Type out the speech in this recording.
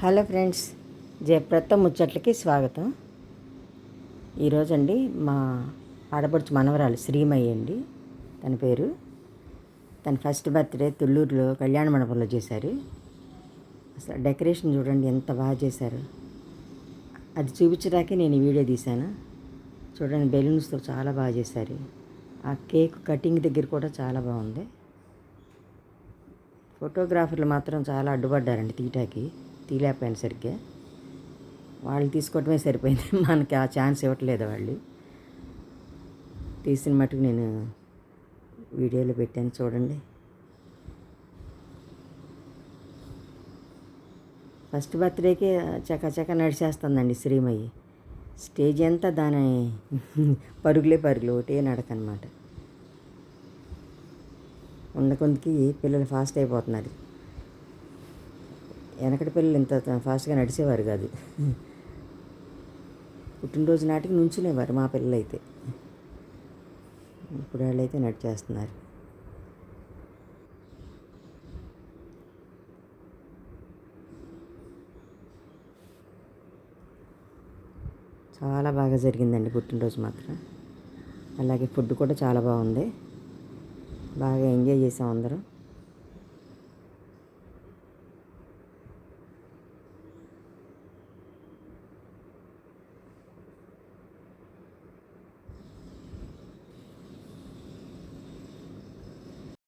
Hello friends జయప్రత ముచ్చట్లకి స్వాగతం. ఈరోజండి మా ఆడపడుచు మనవరాలు శ్రీమయ్య అండి తన పేరు. తన ఫస్ట్ బర్త్డే తుళ్ళూరులో కళ్యాణ మండపంలో చేశారు. అసలు డెకరేషన్ చూడండి ఎంత బాగా చేశారు. అది చూపించడానికే నేను వీడియో తీశాను. చూడండి బెలూన్స్తో చాలా బాగా చేశారు. ఆ కేక్ కటింగ్ దగ్గర కూడా చాలా బాగుంది. ఫోటోగ్రాఫర్లు మాత్రం చాలా అడ్డుపడ్డారండి తీయటానికి. తీయలేకపోయాను సరిగ్గా. వాళ్ళు తీసుకోవటమే సరిపోయింది. మనకి ఆ ఛాన్స్ ఇవ్వట్లేదు వాళ్ళు. తీసిన మటుకు నేను వీడియోలో పెట్టాను చూడండి. ఫస్ట్ బర్త్డేకి చకచక నడిచేస్తుందండి శ్రీమయ్యి. స్టేజ్ అంతా దాని పరుగులే పరుగులు ఒకటే నడకనమాట. ఉన్న కొంతకి పిల్లలు ఫాస్ట్ అయిపోతున్నారు. వెనకటి పిల్లలు ఇంత ఫాస్ట్గా నడిచేవారు కాదు. పుట్టినరోజు నాటికి నుంచునేవారు మా పిల్లలు అయితే ఇప్పుడు వాళ్ళైతే నడిచేస్తున్నారు. చాలా బాగా జరిగిందండి పుట్టినరోజు మాత్రం. అలాగే ఫుడ్ కూడా చాలా బాగుంది. బాగా ఎంజాయ్ చేసాం అందరం.